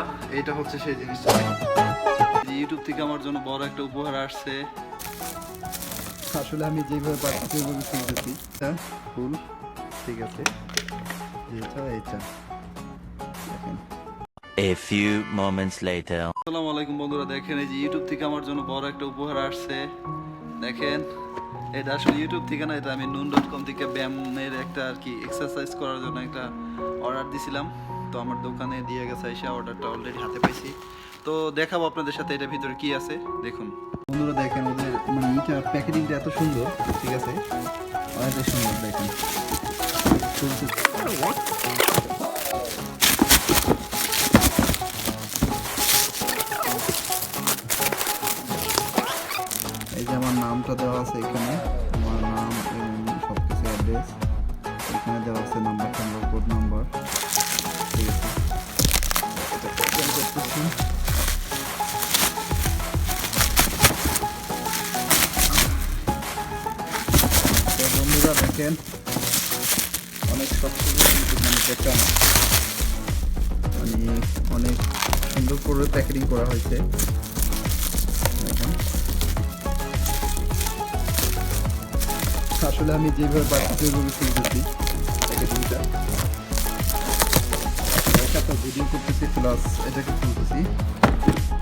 বন্ধুরা এইটা হচ্ছে সেই জিনিসটা। ইউটিউব থেকে আমার জন্য বড় একটা উপহার আসছে। আসলে আমি যেভাবে পাচ্ছি ওইভাবে শিখতেছি হ্যাঁ ফুল ঠিক আছে। এটা এটা A few moments later. আসসালামু আলাইকুম বন্ধুরা দেখেন এই যে ইউটিউব থেকে আমার জন্য বড় একটা উপহার আসছে। দেখেন এটা আসলে ইউটিউব থেকে না এটা আমি নুন ডট কম থেকে ব্যায়ামের একটা আর কি এক্সারসাইজ করার জন্য একটা অর্ডার দিছিলাম। তো আমার দোকানে দিয়ে গেছে এসে অর্ডারটা অলরেডি হাতে পাইছি। তো দেখাবো আপনাদের সাথে এটার ভিতরে কি আছে, দেখুন। বন্ধুরা দেখেন, ওদের মানে ইটা প্যাকেজিংটা এত সুন্দর, ঠিক আছে? অনেকটা সুন্দর, দেখেন। এই যে আমার নামটা দেওয়া আছে এখানে। আমার নাম এবং সব কিছু অ্যাড্রেস এখানে দেওয়া আছে নাম্বার টাম্বার বন্ধুরা দেখেন অনেক করে কিন্তু অনেক সুন্দর করে প্যাকেটিং করা হয়েছে আসলে আমি যেভাবে পাচ্ছি ওইভাবে খুলতেছি প্যাকেজিংটা একটা ভিডিও করতেছি প্লাস এটাকে খুলতেছি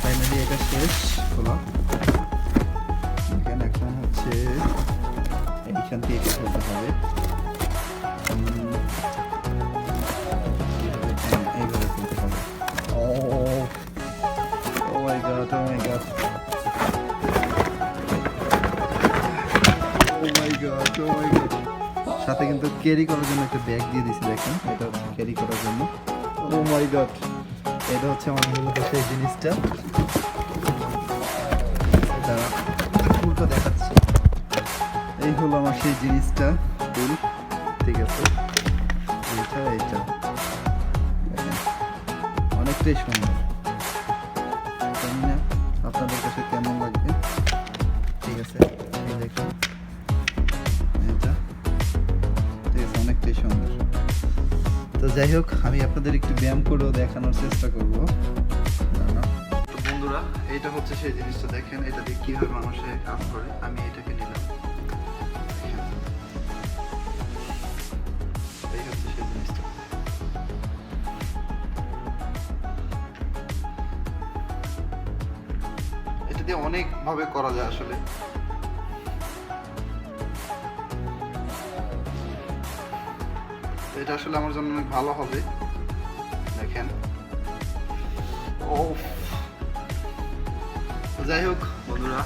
ফাইনালি এটা শেষ খোলা এখানে এখন হচ্ছে এইখান থেকে my god oh my god oh my god oh my god সাথে কিন্তু ক্যারি করার জন্য একটা ব্যাগ দিয়ে দিছি দেখেন, এটা হচ্ছে ক্যারি করার জন্য। ও মাই গড এটা হচ্ছে আমার মূলত সেই জিনিসটা। এটা ফুলটা দেখাচ্ছি। এই হলো আমার সেই জিনিসটা, ফুল, ঠিক আছে? এইটা দেখেন অনেকটাই সুন্দর। তো যাই হোক, আমি আপনাদের একটু ব্যায়াম করেও দেখানোর চেষ্টা করব। বন্ধুরা, এইটা হচ্ছে সেই জিনিসটা দেখেন, এটা দিয়ে কীভাবে মানুষে কাজ করে, আমি এটাকে নিলাম। দেখেন। এই হচ্ছে সেই জিনিসটা। এটা দিয়ে অনেক ভাবে করা যায় আসলে। এটা আসলে আমার জন্য অনেক ভালো হবে। দেখেন। ও যাই হোক বন্ধুরা।